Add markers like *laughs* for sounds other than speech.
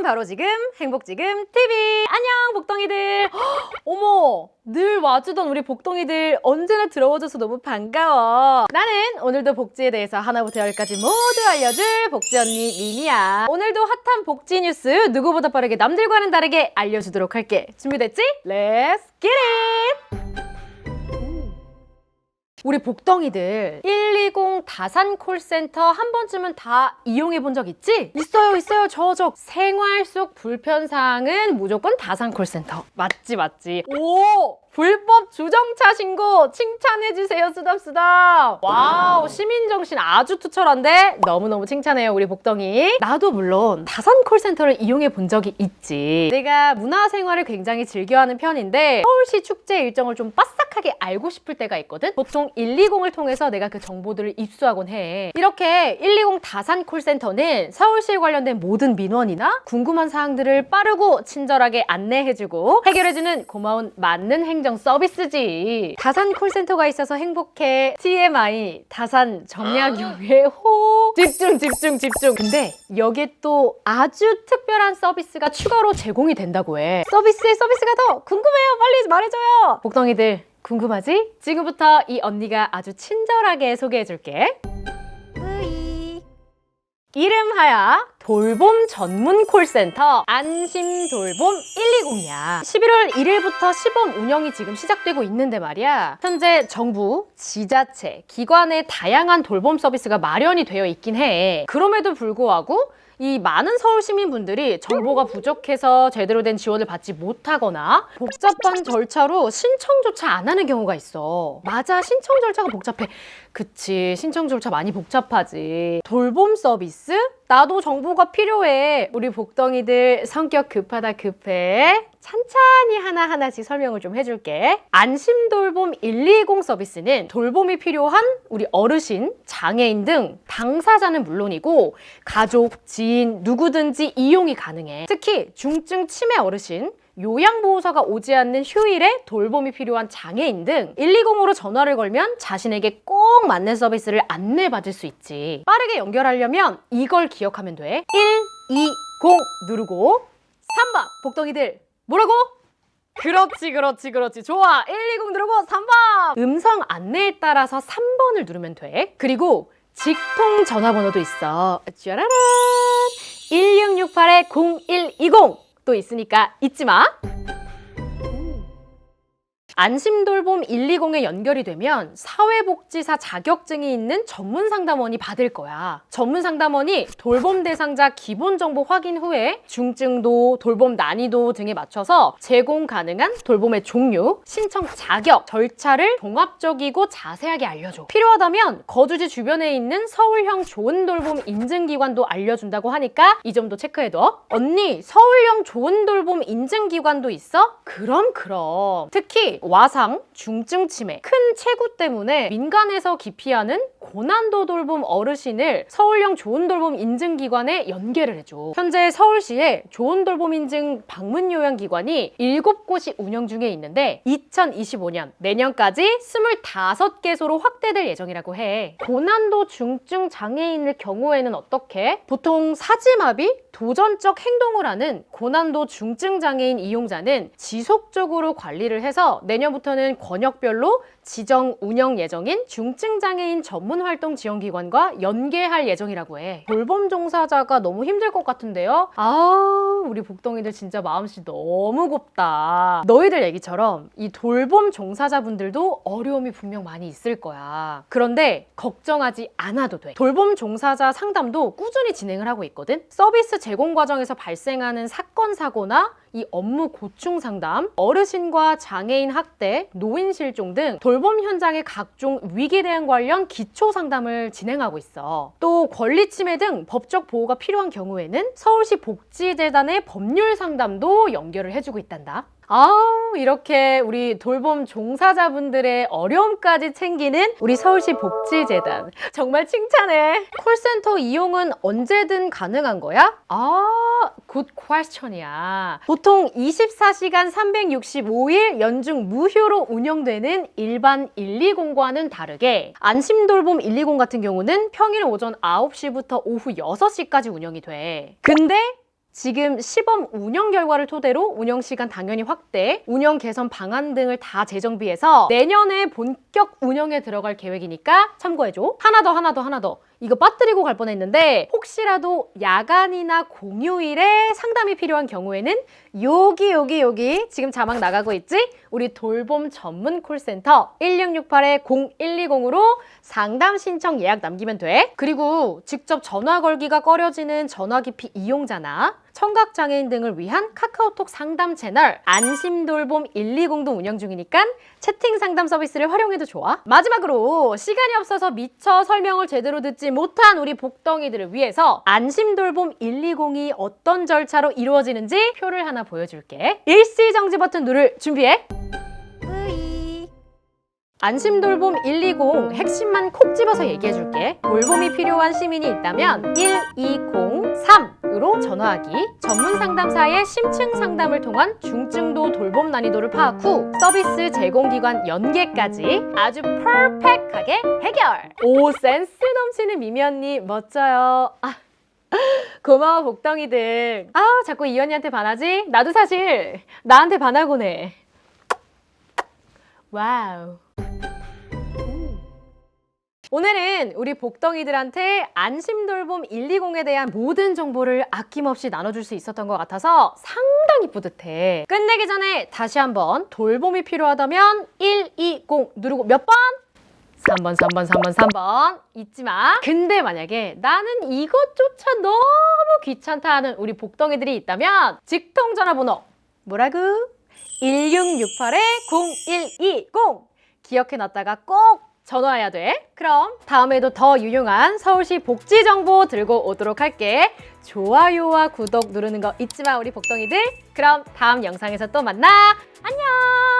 지금 바로 지금 행복지금 TV 안녕 복덩이들. 헉, *gasps* 어머 늘 와주던 우리 복덩이들 언제나 들어와줘서 너무 반가워. 나는 오늘도 복지에 대해서 하나부터 열까지 모두 알려줄 복지 언니 미미야. 오늘도 핫한 복지 뉴스 누구보다 빠르게 남들과는 다르게 알려주도록 할게. 준비됐지? Let's get it! 우리 복덩이들 120 다산 콜센터 한 번쯤은 다 이용해 본 적 있지? 있어요, 있어요. 저, 저. 생활 속 불편사항은 무조건 다산 콜센터. 맞지, 맞지. 오! 불법 주정차 신고 칭찬해주세요, 쓰담쓰담. 와우, 시민정신 아주 투철한데? 너무너무 칭찬해요, 우리 복덩이. 나도 물론 다산 콜센터를 이용해 본 적이 있지. 내가 문화생활을 굉장히 즐겨하는 편인데 서울시 축제 일정을 좀 빠 삭하게 알고 싶을 때가 있거든? 보통 120을 통해서 내가 그 정보들을 입수하곤 해. 이렇게 120 다산 콜센터는 서울시에 관련된 모든 민원이나 궁금한 사항들을 빠르고 친절하게 안내해주고 해결해주는 고마운 맞는 행정 서비스지. 다산 콜센터가 있어서 행복해. TMI. 다산 정약용의 호. 집중, 집중, 집중. 근데 여기에 또 아주 특별한 서비스가 추가로 제공이 된다고 해. 서비스에 서비스가 더 궁금해요. 빨리 말해줘요. 복덩이들 궁금하지? 지금부터 이 언니가 아주 친절하게 소개해 줄게. 뿌이. 이름하여 돌봄 전문 콜센터 안심돌봄 120이야. 11월 1일부터 시범 운영이 지금 시작되고 있는데 말이야. 현재 정부, 지자체, 기관의 다양한 돌봄 서비스가 마련이 되어 있긴 해. 그럼에도 불구하고 이 많은 서울 시민분들이 정보가 부족해서 제대로 된 지원을 받지 못하거나 복잡한 절차로 신청조차 안 하는 경우가 있어. 맞아, 신청 절차가 복잡해. 그치, 신청 절차 많이 복잡하지. 돌봄 서비스? 나도 정보가 필요해. 우리 복덩이들 성격 급하다 급해. 찬찬히 하나하나씩 설명을 좀 해줄게. 안심돌봄 120 서비스는 돌봄이 필요한 우리 어르신, 장애인 등 당사자는 물론이고 가족, 지인, 누구든지 이용이 가능해. 특히 중증 치매 어르신, 요양보호사가 오지 않는 휴일에 돌봄이 필요한 장애인 등 120으로 전화를 걸면 자신에게 꼭 맞는 서비스를 안내받을 수 있지. 빠르게 연결하려면 이걸 기억하면 돼. 120 누르고 3번 복덩이들 뭐라고? 그렇지 그렇지 그렇지. 좋아. 120 누르고 3번 음성 안내에 따라서 3번을 누르면 돼. 그리고 직통 전화번호도 있어. 짜라란. 1668-0120 또 있으니까 잊지 마 안심돌봄 120에 연결이 되면 사회복지사 자격증이 있는 전문 상담원이 받을 거야. 전문 상담원이 돌봄 대상자 기본 정보 확인 후에 중증도, 돌봄 난이도 등에 맞춰서 제공 가능한 돌봄의 종류, 신청 자격, 절차를 종합적이고 자세하게 알려줘. 필요하다면 거주지 주변에 있는 서울형 좋은 돌봄 인증기관도 알려준다고 하니까 이 점도 체크해둬. 언니, 서울형 좋은 돌봄 인증기관도 있어? 그럼 그럼. 특히 와상, 중증 치매, 큰 체구 때문에 민간에서 기피하는 고난도 돌봄 어르신을 서울형 좋은 돌봄 인증 기관에 연계를 해줘. 현재 서울시에 좋은 돌봄 인증 방문 요양 기관이 7곳이 운영 중에 있는데 2025년 내년까지 25개소로 확대될 예정이라고 해. 고난도 중증 장애인의 경우에는 어떻게? 보통 사지마비, 도전적 행동을 하는 고난도 중증 장애인 이용자는 지속적으로 관리를 해서 내년부터는 권역별로 지정 운영 예정인 중증장애인 전문 활동 지원기관과 연계할 예정이라고 해. 돌봄 종사자가 너무 힘들 것 같은데요? 아, 우리 복덩이들 진짜 마음씨 너무 곱다. 너희들 얘기처럼 이 돌봄 종사자분들도 어려움이 분명 많이 있을 거야. 그런데 걱정하지 않아도 돼. 돌봄 종사자 상담도 꾸준히 진행을 하고 있거든? 서비스 제공 과정에서 발생하는 사건, 사고나 이 업무 고충 상담, 어르신과 장애인 학대, 노인 실종 등 돌봄 현장의 각종 위기 대응 관련 기초 상담을 진행하고 있어. 또 권리 침해 등 법적 보호가 필요한 경우에는 서울시 복지재단의 법률 상담도 연결을 해주고 있단다. 아우 이렇게 우리 돌봄 종사자분들의 어려움까지 챙기는 우리 서울시 복지재단. 정말 칭찬해. 콜센터 이용은 언제든 가능한 거야? 아, 굿 퀘스천이야. 보통 24시간 365일 연중 무휴로 운영되는 일반 120과는 다르게 안심돌봄 120 같은 경우는 평일 오전 9시부터 오후 6시까지 운영이 돼. 근데 지금 시범 운영 결과를 토대로 운영 시간 당연히 확대, 운영 개선 방안 등을 다 재정비해서 내년에 본격 운영에 들어갈 계획이니까 참고해줘. 하나 더, 하나 더, 하나 더. 이거 빠뜨리고 갈 뻔했는데 혹시라도 야간이나 공휴일에 상담이 필요한 경우에는 여기 여기 여기 지금 자막 나가고 있지? 우리 돌봄 전문 콜센터 1668-0120으로 상담 신청 예약 남기면 돼. 그리고 직접 전화 걸기가 꺼려지는 전화 기피 이용자나 청각 장애인 등을 위한 카카오톡 상담 채널 안심돌봄 120도 운영 중이니까 채팅 상담 서비스를 활용해도 좋아. 마지막으로 시간이 없어서 미처 설명을 제대로 듣지 못한 우리 복덩이들을 위해서 안심돌봄 120이 어떤 절차로 이루어지는지 표를 하나 보여줄게. 일시정지 버튼 누를 준비해. 안심돌봄 120 핵심만 콕 집어서 얘기해줄게. 돌봄이 필요한 시민이 있다면 1203 으로 전화하기. 전문 상담사의 심층 상담을 통한 중증도 돌봄 난이도를 파악 후 서비스 제공기관 연계까지 아주 퍼펙하게 해결. 오 센스 넘치는 미미 언니 멋져요. 아. *laughs* 고마워 복덩이들. 아 자꾸 이 언니한테 반하지? 나도 사실 나한테 반하곤 해. 와우. 오늘은 우리 복덩이들한테 안심돌봄 120에 대한 모든 정보를 아낌없이 나눠줄 수 있었던 것 같아서 상당히 뿌듯해. 끝내기 전에 다시 한번 돌봄이 필요하다면 120 누르고 몇 번? 3번, 3번, 3번, 3번. 잊지 마. 근데 만약에 나는 이것조차 너무 귀찮다 하는 우리 복덩이들이 있다면 직통 전화번호 뭐라고? 1668-0120 기억해 놨다가 꼭 전화해야 돼. 그럼 다음에도 더 유용한 서울시 복지 정보 들고 오도록 할게. 좋아요와 구독 누르는 거 잊지 마 우리 복덩이들. 그럼 다음 영상에서 또 만나. 안녕.